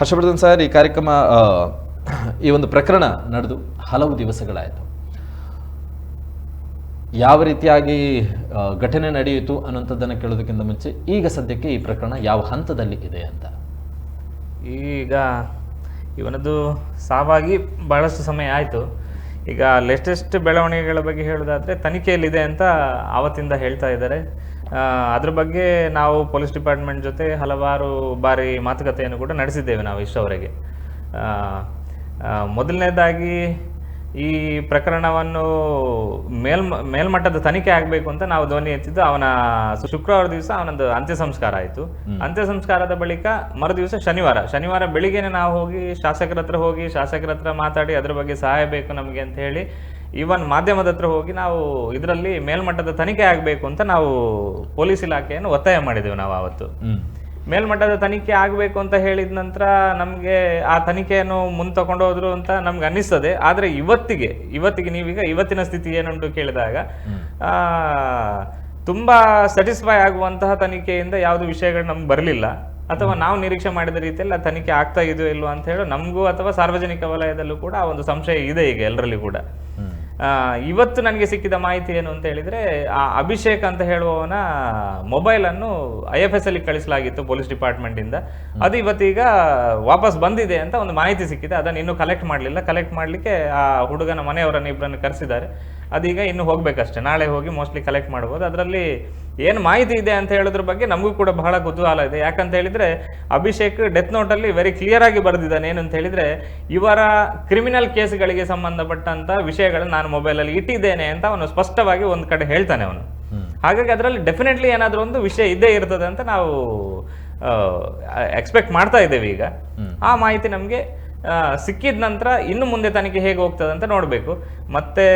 Harshvardhan sir, ಈ ಕಾರ್ಯಕ್ರಮ ಈ ಒಂದು ಪ್ರಕರಣ ನಡೆದು ಹಲವು ದಿವಸಗಳಾಯಿತು. ಯಾವ ರೀತಿಯಾಗಿ ಘಟನೆ ನಡೆಯಿತು ಅನ್ನುವಂಥದ್ದನ್ನು ಕೇಳೋದಕ್ಕಿಂತ ಮುಂಚೆ ಈಗ ಸದ್ಯಕ್ಕೆ ಈ ಪ್ರಕರಣ ಯಾವ ಹಂತದಲ್ಲಿ ಇದೆ ಅಂತ? ಈಗ ಇವನದು ಸಾವಾಗಿ ಬಹಳಷ್ಟು ಸಮಯ ಆಯಿತು. ಈಗ ಲೇಟೆಸ್ಟ್ ಬೆಳವಣಿಗೆಗಳ ಬಗ್ಗೆ ಹೇಳೋದಾದರೆ ತನಿಖೆಯಲ್ಲಿದೆ ಅಂತ ಆವತ್ತಿಂದ ಹೇಳ್ತಾ ಇದ್ದಾರೆ. ಅದ್ರ ಬಗ್ಗೆ ನಾವು ಪೊಲೀಸ್ ಡಿಪಾರ್ಟ್ಮೆಂಟ್ ಜೊತೆ ಹಲವಾರು ಬಾರಿ ಮಾತುಕತೆಯನ್ನು ಕೂಡ ನಡೆಸಿದ್ದೇವೆ ನಾವು ಇಷ್ಟವರೆಗೆ ಮೊದಲನೇದಾಗಿ ಈ ಪ್ರಕರಣವನ್ನು ಮೇಲ್ ಮೇಲ್ಮಟ್ಟದ ತನಿಖೆ ಆಗಬೇಕು ಅಂತ ನಾವು ಧ್ವನಿ ಎತ್ತಿದ್ದು ಅವನ ಶುಕ್ರವಾರ ದಿವಸ ಅವನೊಂದು ಅಂತ್ಯ ಸಂಸ್ಕಾರ ಆಯಿತು. ಅಂತ್ಯ ಸಂಸ್ಕಾರದ ಬಳಿಕ ಮರು ದಿವಸ ಶನಿವಾರ. ಶನಿವಾರ ಬೆಳಿಗ್ಗೆನೆ ನಾವು ಹೋಗಿ ಶಾಸಕರ ಹತ್ರ ಹೋಗಿ ಶಾಸಕರ ಹತ್ರ ಮಾತಾಡಿ ಅದರ ಬಗ್ಗೆ ಸಹಾಯ ಬೇಕು ನಮಗೆ ಅಂತ ಹೇಳಿ ಇವನ್ ಮಾಧ್ಯಮದ ಹತ್ರ ಹೋಗಿ ನಾವು ಇದರಲ್ಲಿ ಮೇಲ್ಮಟ್ಟದ ತನಿಖೆ ಆಗಬೇಕು ಅಂತ ನಾವು ಪೊಲೀಸ್ ಇಲಾಖೆಯನ್ನು ಒತ್ತಾಯ ಮಾಡಿದೆವು ನಾವು ಆವತ್ತು. ಮೇಲ್ಮಟ್ಟದ ತನಿಖೆ ಆಗಬೇಕು ಅಂತ ಹೇಳಿದ ನಂತರ ನಮಗೆ ಆ ತನಿಖೆಯನ್ನು ಮುಂದೆ ತಗೊಂಡೋದ್ರು ಅಂತ ನಮ್ಗೆ ಅನ್ನಿಸ್ತದೆ. ಆದರೆ ಇವತ್ತಿಗೆ ಇವತ್ತಿಗೆ ನೀವೀಗ ಇವತ್ತಿನ ಸ್ಥಿತಿ ಏನುಂಟು ಕೇಳಿದಾಗ ಆ, ತುಂಬಾ ಸ್ಯಾಟಿಸ್ಫೈ ಆಗುವಂತಹ ತನಿಖೆಯಿಂದ ಯಾವುದು ವಿಷಯಗಳು ನಮ್ಗೆ ಬರಲಿಲ್ಲ. ಅಥವಾ ನಾವು ನಿರೀಕ್ಷೆ ಮಾಡಿದ ರೀತಿಯಲ್ಲಿ ಆ ತನಿಖೆ ಆಗ್ತಾ ಇದೆಯೋ ಇಲ್ವೋ ಅಂತ ಹೇಳಿ ನಮಗೂ ಅಥವಾ ಸಾರ್ವಜನಿಕ ವಲಯದಲ್ಲೂ ಕೂಡ ಆ ಒಂದು ಸಂಶಯ ಇದೆ ಈಗ ಎಲ್ಲರಲ್ಲಿ ಕೂಡ. ಇವತ್ತು ನನಗೆ ಸಿಕ್ಕಿದ ಮಾಹಿತಿ ಏನು ಅಂತ ಹೇಳಿದ್ರೆ ಆ ಅಭಿಷೇಕ್ ಅಂತ ಹೇಳುವವನ ಮೊಬೈಲ್ ಅನ್ನು ಐ ಎಫ್ ಎಸ್ ಅಲ್ಲಿ ಕಳಿಸಲಾಗಿತ್ತು ಪೊಲೀಸ್ ಡಿಪಾರ್ಟ್ಮೆಂಟ್ ಇಂದ. ಅದು ಇವತ್ತೀಗ ವಾಪಸ್ ಬಂದಿದೆ ಅಂತ ಒಂದು ಮಾಹಿತಿ ಸಿಕ್ಕಿದೆ. ಅದನ್ನು ಇನ್ನೂ ಕಲೆಕ್ಟ್ ಮಾಡಲಿಲ್ಲ. ಕಲೆಕ್ಟ್ ಮಾಡಲಿಕ್ಕೆ ಆ ಹುಡುಗನ ಮನೆಯವರನ್ನು ಇಬ್ಬರನ್ನು ಕರೆಸಿದ್ದಾರೆ. ಅದೀಗ ಇನ್ನು ಹೋಗ್ಬೇಕಷ್ಟೇ. ನಾಳೆ ಹೋಗಿ ಮೋಸ್ಟ್ಲಿ ಕಲೆಕ್ಟ್ ಮಾಡ್ಬೋದು. ಅದರಲ್ಲಿ ಏನು ಮಾಹಿತಿ ಇದೆ ಅಂತ ಹೇಳೋದ್ರ ಬಗ್ಗೆ ನಮಗೂ ಕೂಡ ಬಹಳ ಕುತೂಹಲ ಇದೆ. ಯಾಕಂತ ಹೇಳಿದ್ರೆ ಅಭಿಷೇಕ್ ಡೆತ್ ನೋಟಲ್ಲಿ ವೆರಿ ಕ್ಲಿಯರ್ ಆಗಿ ಬರೆದಿದ್ದಾನೆ. ಏನು ಅಂತ ಹೇಳಿದ್ರೆ ಇವರ ಕ್ರಿಮಿನಲ್ ಕೇಸ್ಗಳಿಗೆ ಸಂಬಂಧಪಟ್ಟಂತ ವಿಷಯಗಳನ್ನ ನಾನು ಮೊಬೈಲಲ್ಲಿ ಇಟ್ಟಿದ್ದೇನೆ ಅಂತ ಅವನು ಸ್ಪಷ್ಟವಾಗಿ ಒಂದು ಕಡೆ ಹೇಳ್ತಾನೆ ಅವನು. ಹಾಗಾಗಿ ಅದರಲ್ಲಿ ಡೆಫಿನೆಟ್ಲಿ ಏನಾದರೂ ಒಂದು ವಿಷಯ ಇದ್ದೇ ಇರ್ತದೆ ಅಂತ ನಾವು ಎಕ್ಸ್ಪೆಕ್ಟ್ ಮಾಡ್ತಾ ಇದ್ದೇವೆ ಈಗ. ಆ ಮಾಹಿತಿ ನಮಗೆ ಸಿಕ್ಕಿದ ನಂತರ ಇನ್ನು ಮುಂದೆ ತನಿಖೆ ಹೇಗೆ ಹೋಗ್ತದೆ ಅಂತ ನೋಡಬೇಕು. ಮತ್ತೆ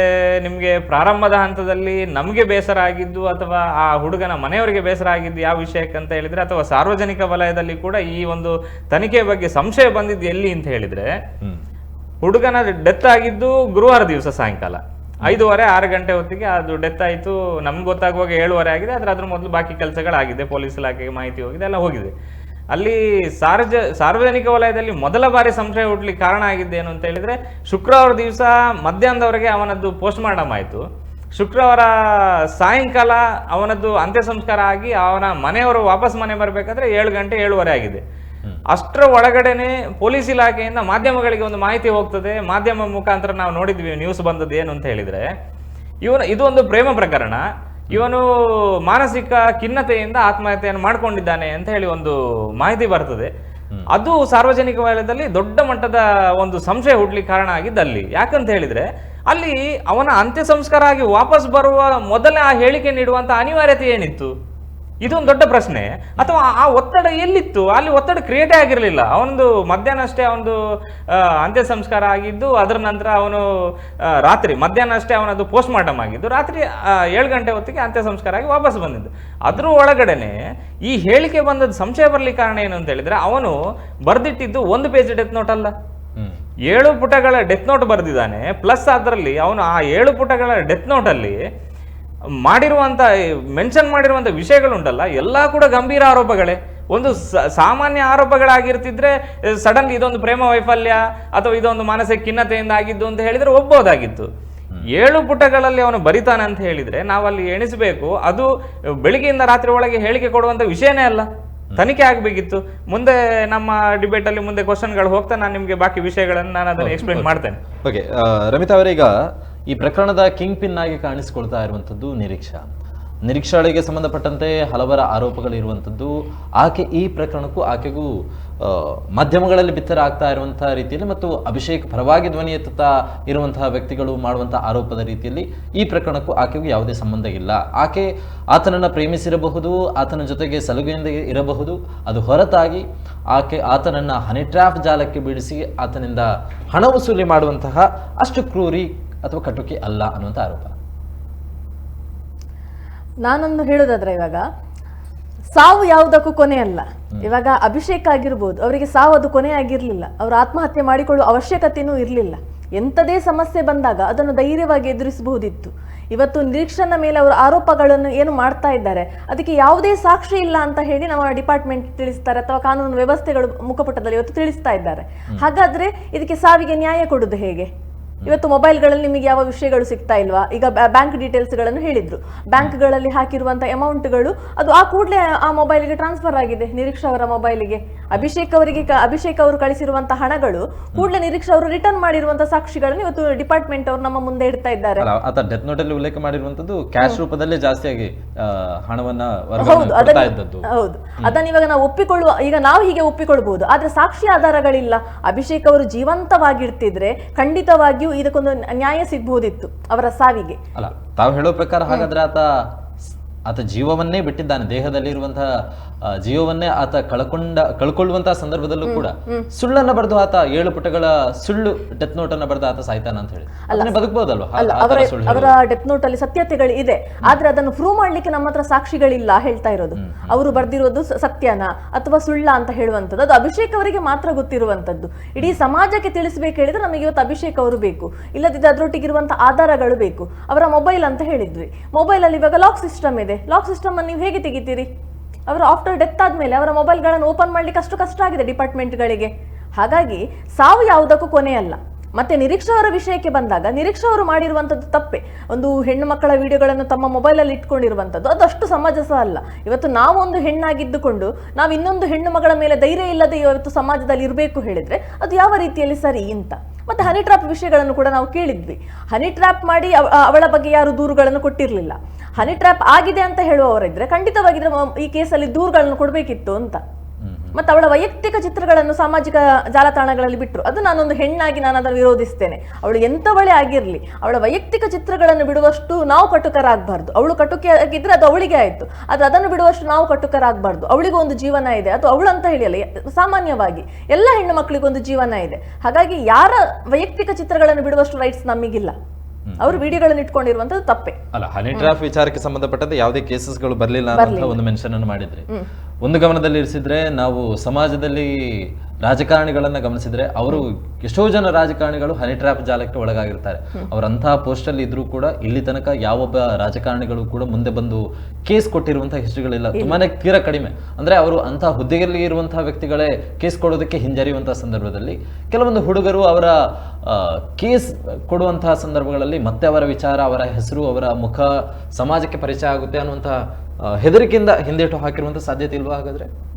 ನಿಮಗೆ ಪ್ರಾರಂಭದ ಹಂತದಲ್ಲಿ ನಮಗೆ ಬೇಸರ ಆಗಿದ್ದು ಅಥವಾ ಆ ಹುಡುಗನ ಮನೆಯವರಿಗೆ ಬೇಸರ ಆಗಿದ್ದು ಯಾವ ವಿಷಯಕ್ಕೆ ಅಂತ ಹೇಳಿದ್ರೆ ಅಥವಾ ಸಾರ್ವಜನಿಕ ವಲಯದಲ್ಲಿ ಕೂಡ ಈ ಒಂದು ತನಿಖೆ ಬಗ್ಗೆ ಸಂಶಯ ಬಂದಿದ್ದು ಎಲ್ಲಿ ಅಂತ ಹೇಳಿದ್ರೆ ಹುಡುಗನ ಡೆತ್ ಆಗಿದ್ದು ಗುರುವಾರ ದಿವಸ ಸಾಯಂಕಾಲ. ಐದುವರೆ ಆರು ಗಂಟೆ ಹೊತ್ತಿಗೆ ಅದು ಡೆತ್ ಆಯಿತು. ನಮ್ಗೆ ಗೊತ್ತಾಗುವಾಗ ಏಳುವರೆ ಆಗಿದೆ ಆದರೆ ಅದ್ರ ಮೊದಲು ಬಾಕಿ ಕೆಲಸಗಳಾಗಿದೆ ಪೊಲೀಸ್ ಇಲಾಖೆಗೆ ಮಾಹಿತಿ ಹೋಗಿದೆ ಎಲ್ಲ ಹೋಗಿದೆ. ಅಲ್ಲಿ ಸಾರ್ವಜ ಸಾರ್ವಜನಿಕ ವಲಯದಲ್ಲಿ ಮೊದಲ ಬಾರಿ ಸಂಶಯ ಹುಟ್ಟಲಿಕ್ಕೆ ಕಾರಣ ಆಗಿದ್ದೇನು ಅಂತ ಹೇಳಿದ್ರೆ ಶುಕ್ರವಾರ ದಿವಸ ಮಧ್ಯಾಹ್ನದವರೆಗೆ ಅವನದ್ದು ಪೋಸ್ಟ್ ಮಾರ್ಟಮ್ ಆಯಿತು. ಶುಕ್ರವಾರ ಸಾಯಂಕಾಲ ಅವನದ್ದು ಅಂತ್ಯ ಸಂಸ್ಕಾರ ಆಗಿ ಅವನ ಮನೆಯವರು ವಾಪಸ್ ಮನೆ ಬರಬೇಕಾದ್ರೆ ಏಳು ಗಂಟೆ ಏಳುವರೆ ಆಗಿದೆ. ಅಷ್ಟರ ಒಳಗಡೆನೆ ಪೊಲೀಸ್ ಇಲಾಖೆಯಿಂದ ಮಾಧ್ಯಮಗಳಿಗೆ ಒಂದು ಮಾಹಿತಿ ಹೋಗ್ತದೆ. ಮಾಧ್ಯಮ ಮುಖಾಂತರ ನಾವು ನೋಡಿದ್ವಿ ನ್ಯೂಸ್ ಬಂದದ್ದು ಏನು ಅಂತ ಹೇಳಿದ್ರೆ ಇವನು ಇದು ಒಂದು ಪ್ರೇಮ ಪ್ರಕರಣ. ಇವನು ಮಾನಸಿಕ ಖಿನ್ನತೆಯಿಂದ ಆತ್ಮಹತ್ಯೆಯನ್ನು ಮಾಡ್ಕೊಂಡಿದ್ದಾನೆ ಅಂತ ಹೇಳಿ ಒಂದು ಮಾಹಿತಿ ಬರ್ತದೆ. ಅದು ಸಾರ್ವಜನಿಕ ವಲಯದಲ್ಲಿ ದೊಡ್ಡ ಮಟ್ಟದ ಒಂದು ಸಂಶಯ ಹುಡ್ಲಿಕ್ಕೆ ಕಾರಣ ಆಗಿದ್ದು ಅಲ್ಲಿ ಯಾಕಂತ ಹೇಳಿದ್ರೆ ಅಲ್ಲಿ ಅವನ ಅಂತ್ಯ ಸಂಸ್ಕಾರ ಆಗಿ ವಾಪಸ್ ಬರುವ ಮೊದಲೇ ಆ ಹೇಳಿಕೆ ನೀಡುವಂತ ಅನಿವಾರ್ಯತೆ ಏನಿತ್ತು? ಇದೊಂದು ದೊಡ್ಡ ಪ್ರಶ್ನೆ. ಅಥವಾ ಆ ಒತ್ತಡ ಎಲ್ಲಿತ್ತು? ಅಲ್ಲಿ ಒತ್ತಡ ಕ್ರಿಯೇಟೇ ಆಗಿರಲಿಲ್ಲ. ಅವನದು ಮಧ್ಯಾಹ್ನ ಅಷ್ಟೇ ಅವನದು ಅಂತ್ಯ ಸಂಸ್ಕಾರ ಆಗಿದ್ದು ಅದರ ನಂತರ ಅವನು ರಾತ್ರಿ ಮಧ್ಯಾಹ್ನ ಅಷ್ಟೇ ಅವನದು ಪೋಸ್ಟ್ ಮಾರ್ಟಮ್ ಆಗಿದ್ದು ರಾತ್ರಿ ಏಳು ಗಂಟೆ ಹೊತ್ತಿಗೆ ಅಂತ್ಯ ಸಂಸ್ಕಾರ ಆಗಿ ವಾಪಸ್ ಬಂದಿದ್ದು. ಅದ್ರ ಒಳಗಡೆನೆ ಈ ಹೇಳಿಕೆ ಬಂದದ್ದು ಸಂಶಯ ಬರಲಿ ಕಾರಣ ಏನು ಅಂತ ಹೇಳಿದ್ರೆ ಅವನು ಬರ್ದಿಟ್ಟಿದ್ದು ಒಂದು ಪೇಜ್ ಡೆತ್ ನೋಟ್ ಅಲ್ಲ. ಏಳು ಪುಟಗಳ ಡೆತ್ ನೋಟ್ ಬರೆದಿದ್ದಾನೆ. ಪ್ಲಸ್ ಅದರಲ್ಲಿ ಅವನು ಆ ಏಳು ಪುಟಗಳ ಡೆತ್ ನೋಟಲ್ಲಿ ಮಾಡಿರುವಂತ ಮೆನ್ಷನ್ ಮಾಡಿರುವಂತ ವಿಷಯಗಳುಂಟಲ್ಲ ಎಲ್ಲ ಕೂಡ ಗಂಭೀರ ಆರೋಪಗಳೇ. ಒಂದು ಸಾಮಾನ್ಯ ಆರೋಪಗಳಾಗಿರ್ತಿದ್ರೆ ಸಡನ್ಲಿ ಇದೊಂದು ಪ್ರೇಮ ವೈಫಲ್ಯ ಅಥವಾ ಇದೊಂದು ಮಾನಸಿಕ ಖಿನ್ನತೆಯಿಂದ ಆಗಿದ್ದು ಅಂತ ಹೇಳಿದ್ರೆ ಒಪ್ಪಬಹುದಾಗಿತ್ತು ಏಳು ಪುಟಗಳಲ್ಲಿ ಅವನು ಬರಿತಾನೆ ಅಂತ ಹೇಳಿದ್ರೆ ನಾವಲ್ಲಿ ಎಣಿಸಬೇಕು ಅದು ಬೆಳಿಗ್ಗೆಯಿಂದ ರಾತ್ರಿ ಒಳಗೆ ಹೇಳಿಕೆ ಕೊಡುವಂಥ ವಿಷಯನೇ ಅಲ್ಲ. ತನಿಖೆ ಆಗಬೇಕಿತ್ತು. ಮುಂದೆ ನಮ್ಮ ಡಿಬೇಟ್ ಅಲ್ಲಿ ಮುಂದೆ ಕ್ವಶನ್ಗಳು ಹೋಗ್ತಾ ನಾನು ನಿಮಗೆ ಬಾಕಿ ವಿಷಯಗಳನ್ನು ನಾನು ಅದನ್ನು ಎಕ್ಸ್ಪ್ಲೇನ್ ಮಾಡ್ತೇನೆ. ಓಕೆ ರಮಿತಾ ಅವರೀಗ ಈ ಪ್ರಕರಣದ ಕಿಂಗ್ ಪಿನ್ ಆಗಿ ಕಾಣಿಸಿಕೊಳ್ತಾ ಇರುವಂಥದ್ದು ನಿರೀಕ್ಷಾ. ನಿರೀಕ್ಷಾಳಿಗೆ ಸಂಬಂಧಪಟ್ಟಂತೆ ಹಲವರ ಆರೋಪಗಳಿರುವಂಥದ್ದು ಆಕೆ ಈ ಪ್ರಕರಣಕ್ಕೂ ಆಕೆಗೂ ಮಾಧ್ಯಮಗಳಲ್ಲಿ ಬಿತ್ತರ ಆಗ್ತಾ ಇರುವಂತಹ ರೀತಿಯಲ್ಲಿ ಮತ್ತು ಅಭಿಷೇಕ್ ಪರವಾಗಿ ಧ್ವನಿ ಎತ್ತುತ್ತಾ ಇರುವಂತಹ ವ್ಯಕ್ತಿಗಳು ಮಾಡುವಂತಹ ಆರೋಪದ ರೀತಿಯಲ್ಲಿ ಈ ಪ್ರಕರಣಕ್ಕೂ ಆಕೆಗೂ ಯಾವುದೇ ಸಂಬಂಧ ಇಲ್ಲ. ಆಕೆ ಆತನನ್ನು ಪ್ರೇಮಿಸಿರಬಹುದು, ಆತನ ಜೊತೆಗೆ ಸಲುಗೆಯಿಂದ ಇರಬಹುದು. ಅದು ಹೊರತಾಗಿ ಆಕೆ ಆತನನ್ನು ಹನಿ ಟ್ರ್ಯಾಪ್ ಜಾಲಕ್ಕೆ ಬೀಳಿಸಿ ಆತನಿಂದ ಹಣ ವಸೂಲಿ ಮಾಡುವಂತಹ ಅಷ್ಟು ಕ್ರೂರಿ ಅಥವಾ ಕಟುಕಿ ಅಲ್ಲ ಅನ್ನುವಂಥ ಆರೋಪ. ನಾನೊಂದು ಹೇಳೋದಾದ್ರೆ ಇವಾಗ ಸಾವು ಯಾವುದಕ್ಕೂ ಕೊನೆ ಅಲ್ಲ. ಇವಾಗ ಅಭಿಷೇಕ್ ಆಗಿರ್ಬೋದು ಅವರಿಗೆ ಸಾವು ಅದು ಕೊನೆ ಆಗಿರಲಿಲ್ಲ. ಅವರು ಆತ್ಮಹತ್ಯೆ ಮಾಡಿಕೊಳ್ಳುವ ಅವಶ್ಯಕತೆಯೂ ಇರಲಿಲ್ಲ. ಎಂಥದೇ ಸಮಸ್ಯೆ ಬಂದಾಗ ಅದನ್ನು ಧೈರ್ಯವಾಗಿ ಎದುರಿಸಬಹುದಿತ್ತು. ಇವತ್ತು ನಿರೀಕ್ಷಣ ಮೇಲೆ ಅವರು ಆರೋಪಗಳನ್ನು ಏನು ಮಾಡ್ತಾ ಇದ್ದಾರೆ ಅದಕ್ಕೆ ಯಾವುದೇ ಸಾಕ್ಷಿ ಇಲ್ಲ ಅಂತ ಹೇಳಿ ನಮ್ಮ ಡಿಪಾರ್ಟ್ಮೆಂಟ್ ತಿಳಿಸ್ತಾರೆ ಅಥವಾ ಕಾನೂನು ವ್ಯವಸ್ಥೆಗಳು ಮುಖಪುಟದಲ್ಲಿ ಇವತ್ತು ತಿಳಿಸ್ತಾ ಇದ್ದಾರೆ. ಹಾಗಾದ್ರೆ ಇದಕ್ಕೆ ಸಾವಿಗೆ ನ್ಯಾಯ ಕೊಡುದು ಹೇಗೆ? ಇವತ್ತು ಮೊಬೈಲ್ಗಳಲ್ಲಿ ನಿಮಗೆ ಯಾವ ವಿಷಯಗಳು ಸಿಗ್ತಾ ಇಲ್ವಾ? ಈಗ ಬ್ಯಾಂಕ್ ಡೀಟೇಲ್ಸ್ಗಳನ್ನು ಹೇಳಿದ್ರು. ಬ್ಯಾಂಕ್ಗಳಲ್ಲಿ ಹಾಕಿರುವಂತ ಅಮೌಂಟ್ಗಳು ಅದು ಆ ಕೂಡಲೇ ಆ ಮೊಬೈಲ್ಗೆ ಟ್ರಾನ್ಸ್ಫರ್ ಆಗಿದೆ ನಿರೀಕ್ಷಾ ಅವರ ಮೊಬೈಲಿಗೆ. ಅಭಿಷೇಕ್ ಅವರಿಗೆ ಅಭಿಷೇಕ್ ಅವರು ಕಳಿಸಿರುವಂತಹ ಹಣಗಳು ಕೂಡಲೇ ನಿರೀಕ್ಷಾ ಅವರು ರಿಟರ್ನ್ ಮಾಡಿರುವಂತ ಸಾಕ್ಷಿಗಳನ್ನು ಇವತ್ತು ಡಿಪಾರ್ಟ್ಮೆಂಟ್ ಅವರು ನಮ್ಮ ಮುಂದೆ ಇಡ್ತಾ ಇದ್ದಾರೆ. ಆತ ಡೆತ್ ನೋಟ್ ಅಲ್ಲಿ ಉಲ್ಲೇಖ ಮಾಡಿರುವಂತದ್ದು ಕ್ಯಾಶ್ ರೂಪದಲ್ಲೇ ಜಾಸ್ತಿಯಾಗಿ ಹಣವನ್ನ ಹೌದು ಅದನ್ನ ಹೌದು. ಅದನ್ನ ಇವಾಗ ನಾವು ಒಪ್ಪಿಕೊಳ್ಳುವ ಈಗ ನಾವು ಹೀಗೆ ಒಪ್ಪಿಕೊಳ್ಬಹುದು ಆದ್ರೆ ಸಾಕ್ಷಿ ಆಧಾರಗಳಿಲ್ಲ. ಅಭಿಷೇಕ್ ಅವರು ಜೀವಂತವಾಗಿರ್ತಿದ್ರೆ ಖಂಡಿತವಾಗಿಯೂ ಇದಕ್ಕೊಂದು ನ್ಯಾಯ ಸಿಗ್ಬಹುದಿತ್ತು ಅವರ ಸಾವಿಗೆ. ಅಲ್ಲ ತಾವು ಹೇಳೋ ಪ್ರಕಾರ ಹಾಗಾದ್ರೆ ಆತ ಆತ ಜೀವವನ್ನೇ ಬಿಟ್ಟಿದ್ದಾನೆ ದೇಹದಲ್ಲಿ ಇರುವಂತಹ ಜೀವವನ್ನೇ ಆತ ಕಳ್ಕೊಂಡ ಕಳ್ಕೊಳ್ಳುವಂತಹ ಸಂದರ್ಭದಲ್ಲೂ ಕೂಡ ಸುಳ್ಳನ್ನ ಬರೆದು ಆತ ಏಳು ಪುಟಗಳ ಸುಳ್ಳು ಡೆತ್ ನೋಟ್ ಅನ್ನ ಬರೆದು ಆತ ಸಾಯ್ತಾನ ಅಂತ ಹೇಳಿ. ಬದುಕಬಹುದಲ್ವಾ ಅವರ ಡೆತ್ ನೋಟ್ ಅಲ್ಲಿ ಸತ್ಯತೆಗಳು ಇದೆ. ಆದ್ರೆ ಅದನ್ನು ಪ್ರೂವ್ ಮಾಡ್ಲಿಕ್ಕೆ ನಮ್ಮ ಹತ್ರ ಸಾಕ್ಷಿಗಳಿಲ್ಲ ಹೇಳ್ತಾ ಇರೋದು. ಅವರು ಬರ್ದಿರೋದು ಸತ್ಯನ ಅಥವಾ ಸುಳ್ಳ ಅಂತ ಹೇಳುವಂತದ್ದು ಅದು ಅಭಿಷೇಕ್ ಅವರಿಗೆ ಮಾತ್ರ ಗೊತ್ತಿರುವಂತದ್ದು ಇಡೀ ಸಮಾಜಕ್ಕೆ ತಿಳಿಸಬೇಕು ಹೇಳಿದ್ರೆ ನಮಗೆ ಇವತ್ತು ಅಭಿಷೇಕ್ ಅವರು ಬೇಕು. ಇಲ್ಲದಿದ್ದರೆ ಅದರೊಟ್ಟಿಗಿರುವಂತ ಆಧಾರಗಳು ಬೇಕು. ಅವರ ಮೊಬೈಲ್ ಅಂತ ಹೇಳಿದ್ವಿ. ಮೊಬೈಲ್ ಅಲ್ಲಿ ಇವಾಗ ಲಾಕ್ ಸಿಸ್ಟಮ್ ಇದೆ. ಲಾಕ್ ಸಿಸ್ಟಮ್ ಅನ್ನು ನೀವು ಹೇಗೆ ತೆಗಿತೀರಿ? ಅವರು ಆಫ್ಟರ್ ಡೆತ್ ಆದ್ಮೇಲೆ ಅವರ ಮೊಬೈಲ್ಗಳನ್ನು ಓಪನ್ ಮಾಡ್ಲಿಕ್ಕೆ ಅಷ್ಟು ಕಷ್ಟ ಆಗಿದೆ ಡಿಪಾರ್ಟ್ಮೆಂಟ್ಗಳಿಗೆ ಹಾಗಾಗಿ ಸಾವು ಯಾವುದಕ್ಕೂ ಕೊನೆಯಲ್ಲ. ಮತ್ತೆ ನಿರೀಕ್ಷಾ ಅವರ ವಿಷಯಕ್ಕೆ ಬಂದಾಗ ನಿರೀಕ್ಷಾ ಅವರು ಮಾಡಿರುವಂಥದ್ದು ತಪ್ಪೆ. ಒಂದು ಹೆಣ್ಣು ಮಕ್ಕಳ ವಿಡಿಯೋಗಳನ್ನು ತಮ್ಮ ಮೊಬೈಲಲ್ಲಿ ಇಟ್ಕೊಂಡಿರುವಂಥದ್ದು, ಅದಷ್ಟು ಸಮಾಜ ಸಹ ಅಲ್ಲ. ಇವತ್ತು ನಾವು ಒಂದು ಹೆಣ್ಣಾಗಿದ್ದುಕೊಂಡು, ನಾವು ಇನ್ನೊಂದು ಹೆಣ್ಣು ಮಗಳ ಮೇಲೆ ಧೈರ್ಯ ಇಲ್ಲದೆ ಇವತ್ತು ಸಮಾಜದಲ್ಲಿ ಇರಬೇಕು ಹೇಳಿದ್ರೆ ಅದು ಯಾವ ರೀತಿಯಲ್ಲಿ ಸರಿ ಅಂತ. ಮತ್ತೆ ಹನಿ ಟ್ರ್ಯಾಪ್ ವಿಷಯಗಳನ್ನು ಕೂಡ ನಾವು ಕೇಳಿದ್ವಿ. ಹನಿ ಟ್ರ್ಯಾಪ್ ಮಾಡಿ ಅವ- ಅವಳ ಬಗ್ಗೆ ಯಾರು ದೂರುಗಳನ್ನು ಕೊಟ್ಟಿರಲಿಲ್ಲ. ಹನಿ ಟ್ರ್ಯಾಪ್ ಆಗಿದೆ ಅಂತ ಹೇಳುವವರಿದ್ರೆ ಖಂಡಿತವಾಗಿದ್ರೆ ಈ ಕೇಸಲ್ಲಿ ದೂರುಗಳನ್ನು ಕೊಡಬೇಕಿತ್ತು ಅಂತ. ಮತ್ತೆ ಅವಳ ವೈಯಕ್ತಿಕ ಚಿತ್ರಗಳನ್ನು ಸಾಮಾಜಿಕ ಜಾಲತಾಣಗಳಲ್ಲಿ ಬಿಟ್ಟರು ಅದು ನಾನೊಂದು ಹೆಣ್ಣಾಗಿ ನಾನು ಅದನ್ನು ವಿರೋಧಿಸ್ತೇನೆ. ಅವಳು ಎಂಥವಳೇ ಆಗಿರಲಿ ಅವಳ ವೈಯಕ್ತಿಕ ಚಿತ್ರಗಳನ್ನು ಬಿಡುವಷ್ಟು ನಾವು ಕಟುಕರಾಗಬಾರ್ದು. ಅವಳು ಕಟುಕೆ ಆಗಿದ್ರೆ ಅದು ಅವಳಿಗೆ ಆಯಿತು. ಆದರೆ ಅದನ್ನು ಬಿಡುವಷ್ಟು ನಾವು ಕಟುಕರಾಗಬಾರ್ದು. ಅವಳಿಗೂ ಒಂದು ಜೀವನ ಇದೆ. ಅದು ಅವಳು ಅಂತ ಹೇಳಿಯಲ್ಲ ಸಾಮಾನ್ಯವಾಗಿ ಎಲ್ಲ ಹೆಣ್ಣು ಮಕ್ಕಳಿಗೂ ಒಂದು ಜೀವನ ಇದೆ. ಹಾಗಾಗಿ ಯಾರ ವೈಯಕ್ತಿಕ ಚಿತ್ರಗಳನ್ನು ಬಿಡುವಷ್ಟು ರೈಟ್ಸ್ ನಮಗಿಲ್ಲ. ಅವರು ವಿಡಿಯೋಗಳನ್ನು ಇಟ್ಕೊಂಡಿರುವಂಥದ್ದು ತಪ್ಪೆ. ಅಲ್ಲ ಹನಿ ಟ್ರಾಪ್ ವಿಚಾರಕ್ಕೆ ಸಂಬಂಧಪಟ್ಟಂತೆ ಯಾವುದೇ ಕೇಸಸ್ಗಳು ಬರಲಿಲ್ಲ ಅಂತ ಒಂದು ಮೆನ್ಷನ್ ಅನ್ನು ಮಾಡಿದ್ರಿ. ಒಂದು ಗಮನದಲ್ಲಿ ಇರಿಸಿದ್ರೆ ನಾವು ಸಮಾಜದಲ್ಲಿ ರಾಜಕಾರಣಿಗಳನ್ನ ಗಮನಿಸಿದ್ರೆ ಅವರು ಎಷ್ಟೋ ಜನ ರಾಜಕಾರಣಿಗಳು ಹನಿ ಟ್ರ್ಯಾಪ್ ಜಾಲಕ್ಕೆ ಒಳಗಾಗಿರ್ತಾರೆ. ಅವರಂತಹ ಪೋಸ್ಟ್ ಅಲ್ಲಿ ಇದ್ರೂ ಕೂಡ ಇಲ್ಲಿ ತನಕ ಯಾವೊಬ್ಬ ರಾಜಕಾರಣಿಗಳು ಕೂಡ ಮುಂದೆ ಬಂದು ಕೇಸ್ ಕೊಟ್ಟಿರುವಂತಹ ಹಿಸ್ಟ್ರಿಗಳಿಲ್ಲ. ತುಂಬಾನೇ ತೀರಾ ಕಡಿಮೆ. ಅಂದ್ರೆ ಅವರು ಅಂತಹ ಹುದ್ದೆಯಲ್ಲಿ ಇರುವಂತಹ ವ್ಯಕ್ತಿಗಳೇ ಕೇಸ್ ಕೊಡೋದಕ್ಕೆ ಹಿಂಜರಿಯುವಂತಹ ಸಂದರ್ಭದಲ್ಲಿ ಕೆಲವೊಂದು ಹುಡುಗರು ಅವರ ಕೇಸ್ ಕೊಡುವಂತಹ ಸಂದರ್ಭಗಳಲ್ಲಿ ಮತ್ತೆ ಅವರ ವಿಚಾರ ಅವರ ಹೆಸರು ಅವರ ಮುಖ ಸಮಾಜಕ್ಕೆ ಪರಿಚಯ ಆಗುತ್ತೆ ಅನ್ನುವಂತಹ ಹೆದರಿಕೆಯಿಂದ ಹಿಂದೇಟು ಹಾಕಿರುವಂತಹ ಸಾಧ್ಯತೆ ಇಲ್ವಾ ಹಾಗಾದ್ರೆ?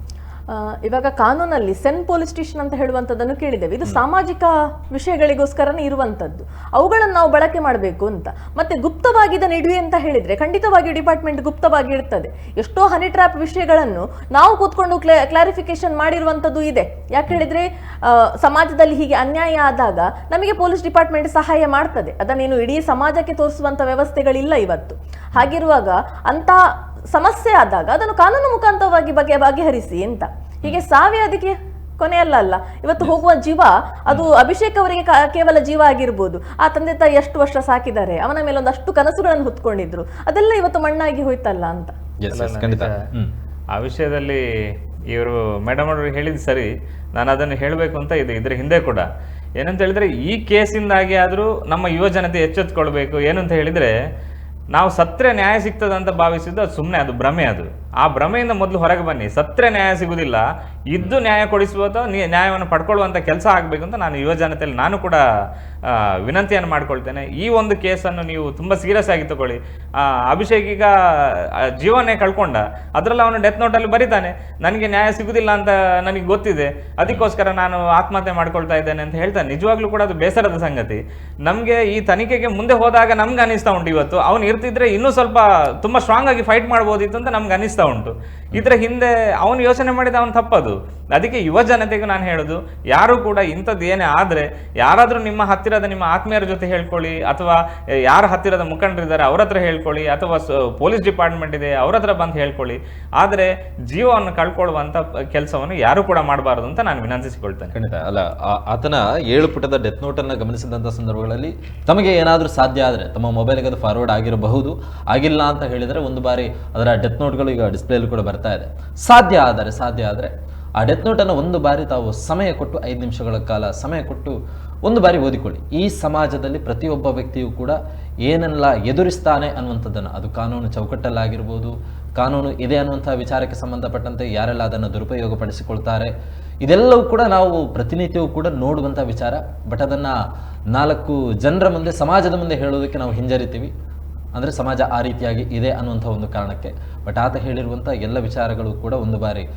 ಇವಾಗ ಕಾನೂನಲ್ಲಿ ಸೆನ್ ಪೊಲೀಸ್ ಸ್ಟೇಷನ್ ಅಂತ ಹೇಳುವಂಥದ್ದನ್ನು ಕೇಳಿದ್ದೇವೆ. ಇದು ಸಾಮಾಜಿಕ ವಿಷಯಗಳಿಗೋಸ್ಕರನೇ ಇರುವಂಥದ್ದು. ಅವುಗಳನ್ನು ನಾವು ಬಳಕೆ ಮಾಡಬೇಕು ಅಂತ. ಮತ್ತೆ ಗುಪ್ತವಾಗಿದ ನಿಡುವೆ ಅಂತ ಹೇಳಿದ್ರೆ ಖಂಡಿತವಾಗಿಯೂ ಡಿಪಾರ್ಟ್ಮೆಂಟ್ ಗುಪ್ತವಾಗಿ ಇರ್ತದೆ ಎಷ್ಟೋ ಹನಿ ಟ್ರ್ಯಾಪ್ ವಿಷಯಗಳನ್ನು ನಾವು ಕೂತ್ಕೊಂಡು ಕ್ಲಾರಿಫಿಕೇಶನ್ ಮಾಡಿರುವಂಥದ್ದು ಇದೆ. ಯಾಕೆ ಹೇಳಿದ್ರೆ ಸಮಾಜದಲ್ಲಿ ಹೀಗೆ ಅನ್ಯಾಯ ಆದಾಗ ನಮಗೆ ಪೊಲೀಸ್ ಡಿಪಾರ್ಟ್ಮೆಂಟ್ ಸಹಾಯ ಮಾಡ್ತದೆ. ಅದನ್ನೇನು ಇಡೀ ಸಮಾಜಕ್ಕೆ ತೋರಿಸುವಂಥ ವ್ಯವಸ್ಥೆಗಳಿಲ್ಲ ಇವತ್ತು. ಹಾಗಿರುವಾಗ ಅಂತ ಸಮಸ್ಯೆ ಆದಾಗ ಅದನ್ನು ಕಾನೂನು ಮುಖಾಂತರವಾಗಿ ಬಗೆ ಬಗೆಹರಿಸಿ ಅಂತ. ಹೀಗೆ ಸಾವೇ ಅದಕ್ಕೆ ಕೊನೆಯಲ್ಲ ಅಲ್ಲ. ಇವತ್ತು ಹೋಗುವ ಜೀವ ಅದು ಅಭಿಷೇಕ್ ಅವರಿಗೆ ಕೇವಲ ಜೀವ ಆಗಿರ್ಬೋದು. ಆ ತಂದೆ ತಾಯಿ ಎಷ್ಟು ವರ್ಷ ಸಾಕಿದ್ದಾರೆ ಅವನ ಮೇಲೆ ಒಂದಷ್ಟು ಕನಸುಗಳನ್ನು ಹೊತ್ಕೊಂಡಿದ್ರು. ಅದೆಲ್ಲ ಇವತ್ತು ಮಣ್ಣಾಗಿ ಹೋಯ್ತಲ್ಲ ಅಂತ. ಆ ವಿಷಯದಲ್ಲಿ ಇವರು ಮೇಡಮ್ ಅವರು ಹೇಳಿದ್ ಸರಿ ನಾನು ಅದನ್ನು ಹೇಳಬೇಕು ಅಂತ ಇದೆ ಇದ್ರ ಹಿಂದೆ ಕೂಡ. ಏನಂತ ಹೇಳಿದ್ರೆ ಈ ಕೇಸಿಂದಾಗಿ ಆದರೂ ನಮ್ಮ ಯುವ ಜನತೆ ಎಚ್ಚೆತ್ಕೊಳ್ಬೇಕು. ಏನಂತ ಹೇಳಿದ್ರೆ ನಾವು ಸತ್ರೆ ನ್ಯಾಯ ಸಿಗ್ತದೆ ಅಂತ ಭಾವಿಸಿದ್ದು ಅದು ಸುಮ್ಮನೆ ಅದು ಭ್ರಮೆ ಅದು. ಆ ಭ್ರಮೆಯಿಂದ ಮೊದಲು ಹೊರಗೆ ಬನ್ನಿ. ಸತ್ರೆ ನ್ಯಾಯ ಸಿಗುವುದಿಲ್ಲ. ಇದ್ದು ನ್ಯಾಯ ಕೊಡಿಸುವ ಅಥವಾ ನೀ- ನ್ಯಾಯವನ್ನು ಪಡ್ಕೊಳ್ಳುವಂಥ ಕೆಲಸ ಆಗಬೇಕು ಅಂತ ನಾನು ಯುವ ಜನತೆಯಲ್ಲಿ ನಾನು ಕೂಡ ವಿನಂತಿಯನ್ನು ಮಾಡ್ಕೊಳ್ತೇನೆ. ಈ ಒಂದು ಕೇಸನ್ನು ನೀವು ತುಂಬ ಸೀರಿಯಸ್ ಆಗಿ ತಗೊಳ್ಳಿ. ಅಭಿಷೇಕ್ ಈಗ ಜೀವನೇ ಕಳ್ಕೊಂಡ. ಅದರಲ್ಲಿ ಅವನು ಡೆತ್ ನೋಟಲ್ಲಿ ಬರೀತಾನೆ. ನನಗೆ ನ್ಯಾಯ ಸಿಗುವುದಿಲ್ಲ ಅಂತ ನನಗೆ ಗೊತ್ತಿದೆ. ಅದಕ್ಕೋಸ್ಕರ ನಾನು ಆತ್ಮಹತ್ಯೆ ಮಾಡ್ಕೊಳ್ತಾ ಇದ್ದೇನೆ ಅಂತ ಹೇಳ್ತಾನೆ. ನಿಜವಾಗ್ಲೂ ಕೂಡ ಅದು ಬೇಸರದ ಸಂಗತಿ. ನಮಗೆ ಈ ತನಿಖೆಗೆ ಮುಂದೆ ಹೋದಾಗ ನಮ್ಗೆ ಅನಿಸ್ತಾ ಉಂಟು ಇವತ್ತು. ಅವನು ಇರ್ತಿದ್ರೆ ಇನ್ನೂ ಸ್ವಲ್ಪ ತುಂಬ ಸ್ಟ್ರಾಂಗ್ ಆಗಿ ಫೈಟ್ ಮಾಡ್ಬೋದಿತ್ತು ಅಂತ ನಮ್ಗೆ ಅನಿಸ್ತಾ ಉಂಟು ಇದರ ಹಿಂದೆ ಅವನು ಯೋಚನೆ ಮಾಡಿದ ಅವನು ತಪ್ಪದು. ಅದಕ್ಕೆ ಯುವ ಜನತೆಗೂ ನಾನು ಹೇಳೋದು, ಯಾರು ಕೂಡ ಇಂಥದ್ದು ಏನೇ ಆದರೆ ಯಾರಾದರೂ ನಿಮ್ಮ ಹತ್ತಿರದ ನಿಮ್ಮ ಆತ್ಮೀಯರ ಜೊತೆ ಹೇಳ್ಕೊಳ್ಳಿ, ಅಥವಾ ಯಾರ ಹತ್ತಿರದ ಮುಖಂಡರಿದ್ದಾರೆ ಅವ್ರ ಹತ್ರ ಹೇಳ್ಕೊಳ್ಳಿ, ಅಥವಾ ಪೊಲೀಸ್ ಡಿಪಾರ್ಟ್ಮೆಂಟ್ ಇದೆ ಅವ್ರ ಹತ್ರ ಬಂದು ಹೇಳ್ಕೊಳ್ಳಿ. ಆದರೆ ಜೀವವನ್ನು ಕಳ್ಕೊಳ್ಳುವಂಥ ಕೆಲಸವನ್ನು ಯಾರು ಕೂಡ ಮಾಡಬಾರದು ಅಂತ ನಾನು ವಿನಂತಿಸಿಕೊಳ್ತೇನೆ. ಖಂಡಿತ. ಅಲ್ಲ ಆತನ ಏಳು ಪುಟದ ಡೆತ್ ನೋಟನ್ನು ಗಮನಿಸಿದಂಥ ಸಂದರ್ಭಗಳಲ್ಲಿ ತಮಗೆ ಏನಾದರೂ ಸಾಧ್ಯ ಆದರೆ, ತಮ್ಮ ಮೊಬೈಲ್ಗೆ ಅದು ಫಾರ್ವರ್ಡ್ ಆಗಿರಬಹುದು. ಆಗಿಲ್ಲ ಅಂತ ಹೇಳಿದರೆ ಒಂದು ಬಾರಿ ಅದರ ಡೆತ್ ನೋಟ್ಗಳು ಈಗ ಡಿಸ್ಪ್ಲೇಲಿ ಕೂಡ ಬರ್ತಾ ಇದೆ. ಸಾಧ್ಯ ಆದರೆ ಸಾಧ್ಯ ಆದರೆ, ಆ ಡೆತ್ ನೋಟನ್ನು ಒಂದು ಬಾರಿ ತಾವು ಸಮಯ ಕೊಟ್ಟು, ಐದು ನಿಮಿಷಗಳ ಕಾಲ ಸಮಯ ಕೊಟ್ಟು ಒಂದು ಬಾರಿ ಓದಿಕೊಳ್ಳಿ. ಈ ಸಮಾಜದಲ್ಲಿ ಪ್ರತಿಯೊಬ್ಬ ವ್ಯಕ್ತಿಯು ಕೂಡ ಏನೆಲ್ಲ ಎದುರಿಸ್ತಾನೆ ಅನ್ನುವಂಥದ್ದನ್ನು, ಅದು ಕಾನೂನು ಚೌಕಟ್ಟಲ್ಲಾಗಿರ್ಬೋದು, ಕಾನೂನು ಇದೆ ಅನ್ನುವಂಥ ವಿಚಾರಕ್ಕೆ ಸಂಬಂಧಪಟ್ಟಂತೆ ಯಾರೆಲ್ಲ ಅದನ್ನು ದುರುಪಯೋಗಪಡಿಸಿಕೊಳ್ತಾರೆ, ಇದೆಲ್ಲವೂ ಕೂಡ ನಾವು ಪ್ರತಿನಿತ್ಯವೂ ಕೂಡ ನೋಡುವಂಥ ವಿಚಾರ. ಬಟ್ ಅದನ್ನು ನಾಲ್ಕು ಜನರ ಮುಂದೆ, ಸಮಾಜದ ಮುಂದೆ ಹೇಳೋದಕ್ಕೆ ನಾವು ಹಿಂಜರಿತೀವಿ. ಅಂದರೆ ಸಮಾಜ ಆ ರೀತಿಯಾಗಿ ಇದೆ ಅನ್ನುವಂಥ ಒಂದು ಕಾರಣಕ್ಕೆ. ಬಟ್ ಆತ ಹೇಳಿರುವಂಥ ಎಲ್ಲ ವಿಚಾರಗಳು ಕೂಡ ಒಂದು ಬಾರಿ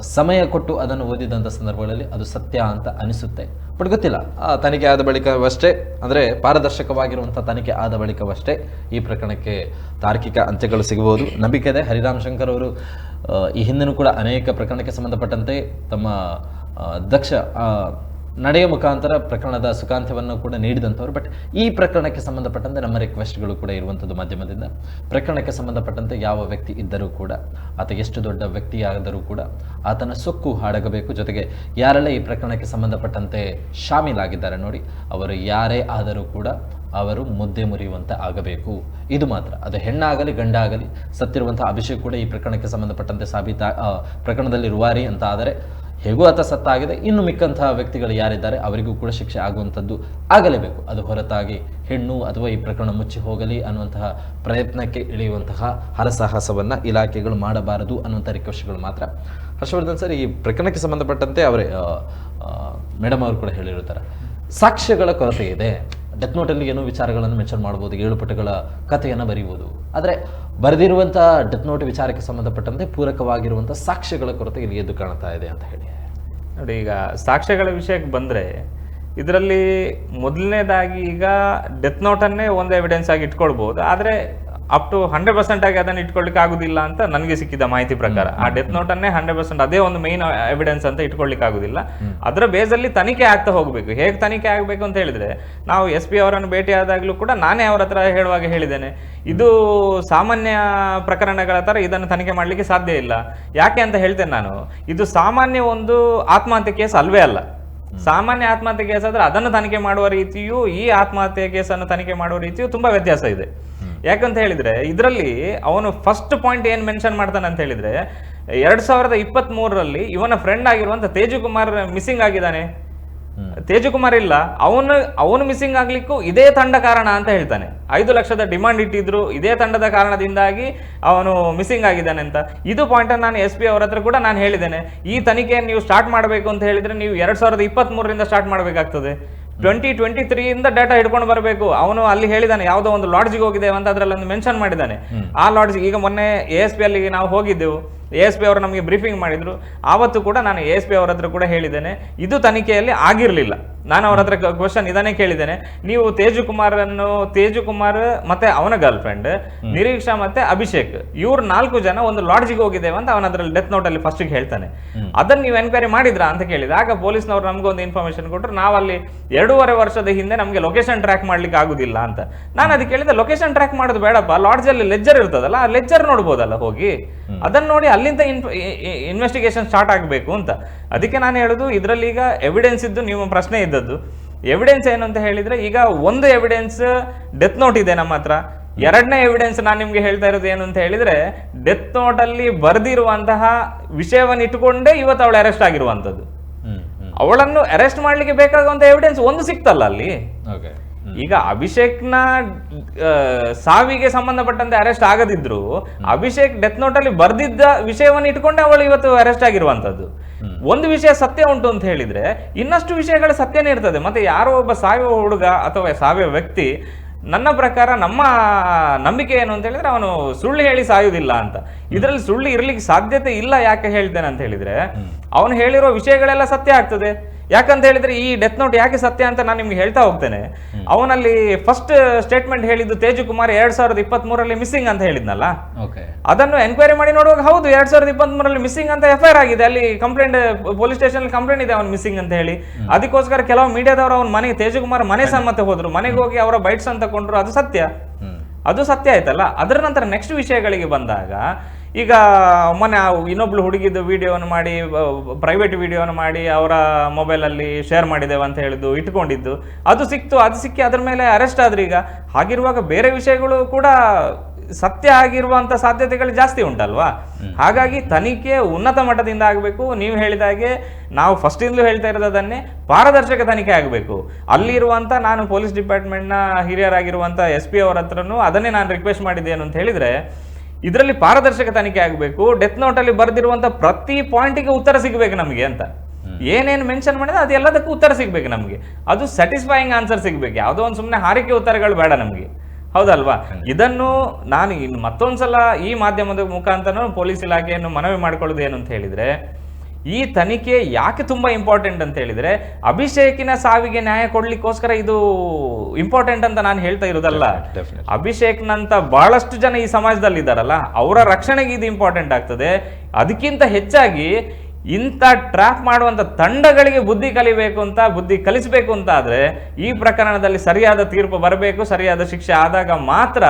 ಸಮಯ ಕೊಟ್ಟು ಅದನ್ನು ಓದಿದಂಥ ಸಂದರ್ಭಗಳಲ್ಲಿ ಅದು ಸತ್ಯ ಅಂತ ಅನಿಸುತ್ತೆ. ಬಟ್ ಗೊತ್ತಿಲ್ಲ, ಆ, ತನಿಖೆ ಆದ ಬಳಿಕವಷ್ಟೇ, ಅಂದರೆ ಪಾರದರ್ಶಕವಾಗಿರುವಂಥ ತನಿಖೆ ಆದ ಬಳಿಕವಷ್ಟೇ ಈ ಪ್ರಕರಣಕ್ಕೆ ತಾರ್ಕಿಕ ಅಂತ್ಯಗಳು ಸಿಗಬಹುದು. ನಂಬಿಕೆ ಇದೆ ಹರಿರಾಮ್ ಶಂಕರ್ ಅವರು ಈ ಹಿಂದೆನೂ ಕೂಡ ಅನೇಕ ಪ್ರಕರಣಕ್ಕೆ ಸಂಬಂಧಪಟ್ಟಂತೆ ತಮ್ಮ ದಕ್ಷ ನಡೆಯ ಮುಖಾಂತರ ಪ್ರಕರಣದ ಸುಖಾಂತ್ಯವನ್ನು ಕೂಡ ನೀಡಿದಂಥವ್ರು. ಬಟ್ ಈ ಪ್ರಕರಣಕ್ಕೆ ಸಂಬಂಧಪಟ್ಟಂತೆ ನಮ್ಮ ರಿಕ್ವೆಸ್ಟ್ಗಳು ಕೂಡ ಇರುವಂಥದ್ದು ಮಾಧ್ಯಮದಿಂದ. ಪ್ರಕರಣಕ್ಕೆ ಸಂಬಂಧಪಟ್ಟಂತೆ ಯಾವ ವ್ಯಕ್ತಿ ಇದ್ದರೂ ಕೂಡ, ಆತ ಎಷ್ಟು ದೊಡ್ಡ ವ್ಯಕ್ತಿಯಾದರೂ ಕೂಡ ಆತನ ಸೊಕ್ಕು ಹಾಡಗಬೇಕು. ಜೊತೆಗೆ ಯಾರೆಲ್ಲ ಈ ಪ್ರಕರಣಕ್ಕೆ ಸಂಬಂಧಪಟ್ಟಂತೆ ಶಾಮೀಲಾಗಿದ್ದಾರೆ ನೋಡಿ, ಅವರು ಯಾರೇ ಆದರೂ ಕೂಡ ಅವರು ಮುದ್ದೆ ಮುರಿಯುವಂತೆ ಆಗಬೇಕು. ಇದು ಮಾತ್ರ. ಅದು ಹೆಣ್ಣಾಗಲಿ, ಗಂಡಾಗಲಿ ಸತ್ತಿರುವಂಥ ಅಭಿಷೇಕ್ ಕೂಡ ಈ ಪ್ರಕರಣಕ್ಕೆ ಸಂಬಂಧಪಟ್ಟಂತೆ ಸಾಬೀತಾ ಪ್ರಕರಣದಲ್ಲಿ ರುವಾರಿ ಅಂತ ಆದರೆ ಹೇಗೂ ಆತ ಸತ್ತಾಗಿದೆ, ಇನ್ನು ಮಿಕ್ಕಂತಹ ವ್ಯಕ್ತಿಗಳು ಯಾರಿದ್ದಾರೆ ಅವರಿಗೂ ಕೂಡ ಶಿಕ್ಷೆ ಆಗುವಂಥದ್ದು ಆಗಲೇಬೇಕು. ಅದು ಹೊರತಾಗಿ ಹೆಣ್ಣು ಅಥವಾ ಈ ಪ್ರಕರಣ ಮುಚ್ಚಿ ಹೋಗಲಿ ಅನ್ನುವಂತಹ ಪ್ರಯತ್ನಕ್ಕೆ ಇಳಿಯುವಂತಹ ಹರಸಾಹಸವನ್ನು ಇಲಾಖೆಗಳು ಮಾಡಬಾರದು ಅನ್ನುವಂಥ ರಿಕ್ವೆಸ್ಟ್ಗಳು ಮಾತ್ರ. ಹರ್ಷವರ್ಧನ್ ಸರ್, ಈ ಪ್ರಕರಣಕ್ಕೆ ಸಂಬಂಧಪಟ್ಟಂತೆ ಅವರೇ ಮೇಡಮ್ ಅವರು ಕೂಡ ಹೇಳಿರ್ತಾರೆ ಸಾಕ್ಷ್ಯಗಳ ಕೊರತೆ ಇದೆ ಡೆತ್ ನೋಟಲ್ಲಿ ಏನೋ ವಿಚಾರಗಳನ್ನು ಮೆನ್ಷನ್ ಮಾಡ್ಬೋದು, ಏಳು ಪುಟಗಳ ಕಥೆಯನ್ನು ಬರೀಬೋದು. ಆದರೆ ಬರೆದಿರುವಂಥ ಡೆತ್ ನೋಟ್ ವಿಚಾರಕ್ಕೆ ಸಂಬಂಧಪಟ್ಟಂತೆ ಪೂರಕವಾಗಿರುವಂಥ ಸಾಕ್ಷ್ಯಗಳ ಕೊರತೆ ಇಲ್ಲಿ ಎದ್ದು ಕಾಣ್ತಾ ಇದೆ ಅಂತ ಹೇಳಿ. ನೋಡಿ, ಈಗ ಸಾಕ್ಷ್ಯಗಳ ವಿಷಯಕ್ಕೆ ಬಂದರೆ ಇದರಲ್ಲಿ ಮೊದಲನೇದಾಗಿ ಈಗ ಡೆತ್ ನೋಟನ್ನೇ ಒಂದು ಎವಿಡೆನ್ಸ್ ಆಗಿ ಇಟ್ಕೊಳ್ಬೋದು. ಆದ್ರೆ ಅಪ್ ಟು ಹಂಡ್ರೆಡ್ ಪರ್ಸೆಂಟ್ ಆಗಿ ಅದನ್ನ ಇಟ್ಕೊಳ್ಳಿಕ್ಕೆ ಆಗುದಿಲ್ಲ ಅಂತ ನನಗೆ ಸಿಕ್ಕಿದ ಮಾಹಿತಿ ಪ್ರಕಾರ. ಆ ಡೆತ್ ನೋಟನ್ನೇ ಹಂಡ್ರೆಡ್ ಪರ್ಸೆಂಟ್ ಅದೇ ಒಂದು ಮೈನ್ ಎವಿಡೆನ್ಸ್ ಅಂತ ಇಟ್ಕೊಳ್ಳಿಕ್ಕೆ ಆಗುದಿಲ್ಲ. ಅದರ ಬೇಸಲ್ಲಿ ತನಿಖೆ ಆಗ್ತಾ ಹೋಗಬೇಕು. ಹೇಗೆ ತನಿಖೆ ಆಗಬೇಕು ಅಂತ ಹೇಳಿದ್ರೆ ನಾವು ಎಸ್ ಪಿ ಅವರನ್ನು ಭೇಟಿ ಆದಾಗಲೂ ಕೂಡ ನಾನೇ ಅವರ ಹತ್ರ ಹೇಳುವಾಗ ಹೇಳಿದ್ದೇನೆ. ಇದು ಸಾಮಾನ್ಯ ಪ್ರಕರಣಗಳ ತರ ಇದನ್ನು ತನಿಖೆ ಮಾಡಲಿಕ್ಕೆ ಸಾಧ್ಯ ಇಲ್ಲ. ಯಾಕೆ ಅಂತ ಹೇಳ್ತೇನೆ ನಾನು. ಇದು ಸಾಮಾನ್ಯ ಒಂದು ಆತ್ಮಹತ್ಯೆ ಕೇಸ್ ಅಲ್ವೇ ಅಲ್ಲ. ಸಾಮಾನ್ಯ ಆತ್ಮಹತ್ಯೆ ಕೇಸ್ ಆದ್ರೆ ಅದನ್ನು ತನಿಖೆ ಮಾಡುವ ರೀತಿಯು ಈ ಆತ್ಮಹತ್ಯೆ ಕೇಸನ್ನು ತನಿಖೆ ಮಾಡುವ ರೀತಿಯು ತುಂಬಾ ವ್ಯತ್ಯಾಸ ಇದೆ. ಯಾಕಂತ ಹೇಳಿದ್ರೆ ಇದರಲ್ಲಿ ಅವನು ಫಸ್ಟ್ ಪಾಯಿಂಟ್ ಏನ್ ಮೆನ್ಷನ್ ಮಾಡ್ತಾನೆ ಅಂತ ಹೇಳಿದ್ರೆ ಎರಡ್ ಸಾವಿರದ ಇಪ್ಪತ್ತ್ ಮೂರರಲ್ಲಿ ಇವನ ಫ್ರೆಂಡ್ ಆಗಿರುವಂತ ತೇಜುಕುಮಾರ್ ಮಿಸ್ಸಿಂಗ್ ಆಗಿದ್ದಾನೆ. ತೇಜುಕುಮಾರ್ ಇಲ್ಲ ಅವನು ಅವನು ಮಿಸ್ಸಿಂಗ್ ಆಗ್ಲಿಕ್ಕೂ ಇದೇ ತಂಡ ಕಾರಣ ಅಂತ ಹೇಳ್ತಾನೆ. ಐದು ಲಕ್ಷದ ಡಿಮಾಂಡ್ ಇಟ್ಟಿದ್ರು ಇದೇ ತಂಡದ ಕಾರಣದಿಂದಾಗಿ ಅವನು ಮಿಸ್ಸಿಂಗ್ ಆಗಿದ್ದಾನೆ ಅಂತ. ಇದು ಪಾಯಿಂಟ್ ನಾನು ಎಸ್ ಪಿ ಅವರ ಹತ್ರ ಕೂಡ ನಾನು ಹೇಳಿದ್ದೇನೆ. ಈ ತನಿಖೆಯನ್ನು ನೀವು ಸ್ಟಾರ್ಟ್ ಮಾಡಬೇಕು ಅಂತ ಹೇಳಿದ್ರೆ ನೀವು ಎರಡ್ ಸಾವಿರದ ಇಪ್ಪತ್ತ್ ಮೂರರಿಂದ ಸ್ಟಾರ್ಟ್ ಮಾಡಬೇಕಾಗ್ತದೆ. ಟ್ವೆಂಟಿ ಟ್ವೆಂಟಿ ತ್ರೀಯಿಂದ ಡೇಟಾ ಹಿಡ್ಕೊಂಡು ಬರಬೇಕು. ಅವನು ಅಲ್ಲಿ ಹೇಳಿದಾನೆ ಯಾವುದೋ ಒಂದು ಲಾಡ್ಜ್ಗೆ ಹೋಗಿದೆ ಅಂತ ಅದರಲ್ಲಿ ಒಂದು ಮೆನ್ಷನ್ ಮಾಡಿದ್ದಾನೆ ಆ ಲಾಡ್ಜ್ ಈಗ ಮೊನ್ನೆ ಎ ಎಸ್ ಪಿ ಅಲ್ಲಿಗೆ ನಾವು ಹೋಗಿದ್ದೆವು. ಎಸ್ ಪಿ ಅವರು ನಮಗೆ ಬ್ರೀಫಿಂಗ್ ಮಾಡಿದ್ರು. ಆವತ್ತು ಕೂಡ ನಾನು ಎ ಎಸ್ ಪಿ ಅವರ ಹತ್ರ ಕೂಡ ಹೇಳಿದ್ದೇನೆ. ಇದು ತನಿಖೆಯಲ್ಲಿ ಆಗಿರಲಿಲ್ಲ. ನಾನು ಅವ್ರ ಹತ್ರ ಕ್ವಶನ್ ಇದನ್ನೇ ಕೇಳಿದ್ದೇನೆ. ನೀವು ತೇಜು ಕುಮಾರ್ ಅನ್ನು ತೇಜುಕುಮಾರ್ ಮತ್ತೆ ಅವನ ಗರ್ಲ್ ಫ್ರೆಂಡ್ ನಿರೀಕ್ಷಾ ಮತ್ತೆ ಅಭಿಷೇಕ್ ಇವ್ರು ನಾಲ್ಕು ಜನ ಒಂದು ಲಾಡ್ಜಿಗೆ ಹೋಗಿದ್ದೇವೆ ಅಂತ ಅವನ ಅದ್ರಲ್ಲಿ ಡೆತ್ ನೋಟ್ ಅಲ್ಲಿ ಫಸ್ಟ್ ಹೇಳ್ತಾನೆ. ಅದನ್ನ ನೀವು ಎನ್ಕ್ವೈರಿ ಮಾಡಿದ್ರಾ ಅಂತ ಕೇಳಿದ. ಆಗ ಪೊಲೀಸ್ನವ್ರು ನಮ್ಗೆ ಒಂದು ಇನ್ಫಾರ್ಮೇಶನ್ ಕೊಟ್ಟರು ನಾವಲ್ಲಿ ಎರಡೂವರೆ ವರ್ಷದ ಹಿಂದೆ ನಮಗೆ ಲೊಕೇಶನ್ ಟ್ರ್ಯಾಕ್ ಮಾಡ್ಲಿಕ್ಕೆ ಆಗುದಿಲ್ಲ ಅಂತ. ನಾನು ಅದಕ್ಕೆ ಕೇಳಿದ ಲೊಕೇಶನ್ ಟ್ರ್ಯಾಕ್ ಮಾಡೋದು ಬೇಡಪ್ಪ. ಲಾಡ್ಜ್ ಅಲ್ಲಿ ಲೆಜ್ಜರ್ ಇರ್ತದಲ್ಲ ಆ ಲೆಜ್ಜರ್ ನೋಡ್ಬೋದಲ್ಲ ಹೋಗಿ? ಅದನ್ನ ನೋಡಿ ಅಲ್ಲಿಂದ ಇನ್ವೆಸ್ಟಿಗೇಷನ್ ಸ್ಟಾರ್ಟ್ ಆಗಬೇಕು ಅಂತ. ಅದಕ್ಕೆ ನಾನು ಹೇಳೋದು ಇದರಲ್ಲಿ ಈಗ ಎವಿಡೆನ್ಸ್ ಇದ್ದು ನಿಮ್ಮ ಪ್ರಶ್ನೆ ಇದ್ದದ್ದು. ಎವಿಡೆನ್ಸ್ ಏನು ಅಂತ ಹೇಳಿದ್ರೆ ಈಗ ಒಂದು ಎವಿಡೆನ್ಸ್ ಡೆತ್ ನೋಟ್ ಇದೆ ನಮ್ಮ ಹತ್ರ. ಎರಡನೇ ಎವಿಡೆನ್ಸ್ ನಾನು ನಿಮಗೆ ಹೇಳ್ತಾ ಇರೋದು ಏನು ಅಂತ ಹೇಳಿದ್ರೆ ಡೆತ್ ನೋಟ್ ಅಲ್ಲಿ ಬರೆದಿರುವಂತಹ ವಿಷಯವನ್ನು ಇಟ್ಟುಕೊಂಡೇ ಇವತ್ತು ಅವಳು ಅರೆಸ್ಟ್ ಆಗಿರುವಂಥದ್ದು. ಅವಳನ್ನು ಅರೆಸ್ಟ್ ಮಾಡ್ಲಿಕ್ಕೆ ಬೇಕಾಗುವಂಥ ಎವಿಡೆನ್ಸ್ ಒಂದು ಸಿಕ್ತಲ್ಲ ಅಲ್ಲಿ. ಈಗ ಅಭಿಷೇಕ್ನ ಸಾವಿಗೆ ಸಂಬಂಧಪಟ್ಟಂತೆ ಅರೆಸ್ಟ್ ಆಗದಿದ್ರು ಅಭಿಷೇಕ್ ಡೆತ್ ನೋಟ್ ಅಲ್ಲಿ ಬರ್ದಿದ್ದ ವಿಷಯವನ್ನು ಇಟ್ಕೊಂಡೆ ಅವಳು ಇವತ್ತು ಅರೆಸ್ಟ್ ಆಗಿರುವಂತದ್ದು ಒಂದು ವಿಷಯ ಸತ್ಯ ಉಂಟು ಅಂತ ಹೇಳಿದ್ರೆ ಇನ್ನಷ್ಟು ವಿಷಯಗಳು ಸತ್ಯನೇ ಇರ್ತದೆ. ಮತ್ತೆ ಯಾರೋ ಒಬ್ಬ ಸಾಯುವ ಹುಡುಗ ಅಥವಾ ಸಾಯುವ ವ್ಯಕ್ತಿ ನನ್ನ ಪ್ರಕಾರ ನಮ್ಮ ನಂಬಿಕೆ ಏನು ಅಂತ ಹೇಳಿದ್ರೆ ಅವನು ಸುಳ್ಳು ಹೇಳಿ ಸಾಯುವುದಿಲ್ಲ ಅಂತ. ಇದರಲ್ಲಿ ಸುಳ್ಳು ಇರ್ಲಿಕ್ಕೆ ಸಾಧ್ಯತೆ ಇಲ್ಲ ಯಾಕೆ ಹೇಳ್ತೇನೆ ಅಂತ ಹೇಳಿದ್ರೆ ಅವನು ಹೇಳಿರೋ ವಿಷಯಗಳೆಲ್ಲ ಸತ್ಯ ಆಗ್ತದೆ. ಯಾಕಂತ ಹೇಳಿದ್ರೆ ಈ ಡೆತ್ ನೋಟ್ ಯಾಕೆ ಸತ್ಯ ಅಂತ ನಾನು ನಿಮ್ಗೆ ಹೇಳ್ತಾ ಹೋಗ್ತೇನೆ. ಅವನಲ್ಲಿ ಫಸ್ಟ್ ಸ್ಟೇಟ್ಮೆಂಟ್ ಹೇಳಿದ್ದು ತೇಜುಕುಮಾರ್ ಎರಡ್ ಸಾವಿರದ ಇಪ್ಪತ್ತ್ ಮೂರಲ್ಲಿ ಮಿಸ್ಸಿಂಗ್ ಅಂತ ಹೇಳಿದ್ನಲ್ಲ? ಅದನ್ನು ಎನ್ಕ್ವೈರಿ ಮಾಡಿ ನೋಡುವಾಗ ಹೌದು ಎರಡ್ ಸಾವಿರದ ಇಪ್ಪತ್ತ್ ಮೂರಲ್ಲಿ ಮಿಸ್ಸಿಂಗ್ ಅಂತ ಎಫ್ ಆಗಿದೆ. ಅಲ್ಲಿ ಕಂಪ್ಲೇಂಟ್ ಪೊಲೀಸ್ ಸ್ಟೇಷನ್ ಕಂಪ್ಲೇಂಟ್ ಇದೆ ಅವ್ನು ಮಿಸ್ಸಿಂಗ್ ಅಂತ ಹೇಳಿ. ಅದಕ್ಕೋಸ್ಕರ ಕೆಲವು ಮೀಡಿಯಾದವರು ಅವ್ನ ಮನೆಗೆ ತೇಜುಕುಮಾರ್ ಮನೆ ಸಮ್ಮತ್ತೆ ಹೋದ್ರು. ಮನೆಗೆ ಹೋಗಿ ಅವರ ಬೈಟ್ಸ್ ಅಂತ ಕೊಂಡ್ರು ಅದು ಸತ್ಯ. ಅದು ಸತ್ಯ ಆಯ್ತಲ್ಲ? ಅದರ ನಂತರ ನೆಕ್ಸ್ಟ್ ವಿಷಯಗಳಿಗೆ ಬಂದಾಗ ಈಗ ಮೊನ್ನೆ ಇನ್ನೊಬ್ಳು ಹುಡುಗಿದ್ದು ವಿಡಿಯೋವನ್ನು ಮಾಡಿ ಪ್ರೈವೇಟ್ ವಿಡಿಯೋವನ್ನು ಮಾಡಿ ಅವರ ಮೊಬೈಲಲ್ಲಿ ಶೇರ್ ಮಾಡಿದ್ದೇವೆ ಅಂತ ಹೇಳಿದ್ದು ಇಟ್ಕೊಂಡಿದ್ದು. ಅದು ಸಿಕ್ತು ಅದು ಸಿಕ್ಕಿ ಅದ್ರ ಮೇಲೆ ಅರೆಸ್ಟ್ ಆದ್ರೆ ಈಗ. ಹಾಗಿರುವಾಗ ಬೇರೆ ವಿಷಯಗಳು ಕೂಡ ಸತ್ಯ ಆಗಿರುವಂತ ಸಾಧ್ಯತೆಗಳು ಜಾಸ್ತಿ ಉಂಟಲ್ವಾ? ಹಾಗಾಗಿ ತನಿಖೆ ಉನ್ನತ ಮಟ್ಟದಿಂದ ಆಗಬೇಕು. ನೀವು ಹೇಳಿದ ಹಾಗೆ ನಾವು ಫಸ್ಟಿಂದಲೂ ಹೇಳ್ತಾ ಇರೋದನ್ನೇ ಪಾರದರ್ಶಕ ತನಿಖೆ ಆಗಬೇಕು. ಅಲ್ಲಿರುವಂತ ನಾನು ಪೊಲೀಸ್ ಡಿಪಾರ್ಟ್ಮೆಂಟ್ನ ಹಿರಿಯರಾಗಿರುವಂತ ಎಸ್ ಪಿ ಅವರ ಹತ್ರನೂ ಅದನ್ನೇ ನಾನು ರಿಕ್ವೆಸ್ಟ್ ಮಾಡಿದ್ದೇನು ಅಂತ ಹೇಳಿದ್ರೆ ಇದರಲ್ಲಿ ಪಾರದರ್ಶಕ ತನಿಖೆ ಆಗಬೇಕು ಡೆತ್ ನೋಟಲ್ಲಿ ಬರ್ದಿರುವಂತ ಪ್ರತಿ ಪಾಯಿಂಟಿಗೆ ಉತ್ತರ ಸಿಗಬೇಕು ನಮಗೆ ಅಂತ. ಏನೇನು ಮೆನ್ಷನ್ ಮಾಡಿದ್ರೆ ಅದೆಲ್ಲದಕ್ಕೂ ಉತ್ತರ ಸಿಗಬೇಕು ನಮಗೆ. ಅದು ಸ್ಯಾಟಿಸ್ಫೈಯಿಂಗ್ ಆನ್ಸರ್ ಸಿಗಬೇಕು. ಯಾವುದೋ ಒಂದು ಸುಮ್ಮನೆ ಹಾರಿಕೆ ಉತ್ತರಗಳು ಬೇಡ ನಮಗೆ. ಹೌದಲ್ವಾ? ಇದನ್ನು ನಾನು ಇನ್ನು ಮತ್ತೊಂದ್ಸಲ ಈ ಮಾಧ್ಯಮದ ಮುಖಾಂತರ ಪೊಲೀಸ್ ಇಲಾಖೆಯನ್ನು ಮನವಿ ಮಾಡಿಕೊಳ್ಳೋದು ಏನು ಅಂತ ಹೇಳಿದ್ರೆ ಈ ತನಿಖೆ ಯಾಕೆ ತುಂಬ ಇಂಪಾರ್ಟೆಂಟ್ ಅಂತ ಹೇಳಿದ್ರೆ ಅಭಿಷೇಕಿನ ಸಾವಿಗೆ ನ್ಯಾಯ ಕೊಡ್ಲಿಕ್ಕೋಸ್ಕರ ಇದು ಇಂಪಾರ್ಟೆಂಟ್ ಅಂತ ನಾನು ಹೇಳ್ತಾ ಇರೋದಲ್ಲ. ಅಭಿಷೇಕ್ನಂತ ಬಹಳಷ್ಟು ಜನ ಈ ಸಮಾಜದಲ್ಲಿ ಇದ್ದಾರಲ್ಲ ಅವರ ರಕ್ಷಣೆಗೆ ಇದು ಇಂಪಾರ್ಟೆಂಟ್ ಆಗ್ತದೆ ಅದಕ್ಕಿಂತ ಹೆಚ್ಚಾಗಿ ಇಂಥ ಟ್ರ್ಯಾಪ್ ಮಾಡುವಂಥ ತಂಡಗಳಿಗೆ ಬುದ್ಧಿ ಕಲಿಬೇಕು ಅಂತ, ಬುದ್ಧಿ ಕಲಿಸಬೇಕು ಅಂತ ಆದರೆ ಈ ಪ್ರಕರಣದಲ್ಲಿ ಸರಿಯಾದ ತೀರ್ಪು ಬರಬೇಕು, ಸರಿಯಾದ ಶಿಕ್ಷೆ ಆದಾಗ ಮಾತ್ರ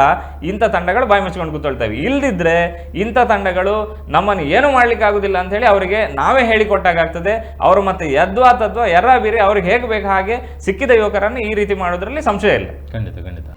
ಇಂಥ ತಂಡಗಳು ಬಾಯಿ ಮುಚ್ಕೊಂಡು ಕೂತ್ಕೊಳ್ತವೆ ಇಲ್ದಿದ್ರೆ ಇಂಥ ತಂಡಗಳು ನಮ್ಮನ್ನು ಏನು ಅಂತ ಹೇಳಿ ಅವರಿಗೆ ನಾವೇ ಹೇಳಿಕೊಟ್ಟಾಗ್ತದೆ ಅವರು ಮತ್ತೆ ಯದ್ವಾ ತದ್ವಾ, ಎರ್ರ ಬೀರಿ ಅವ್ರಿಗೆ ಹೇಗೆ ಬೇಕು ಹಾಗೆ ಸಿಕ್ಕಿದ ಯುವಕರನ್ನು ಈ ರೀತಿ ಮಾಡೋದ್ರಲ್ಲಿ ಸಂಶಯ ಇಲ್ಲ. ಖಂಡಿತ ಖಂಡಿತ.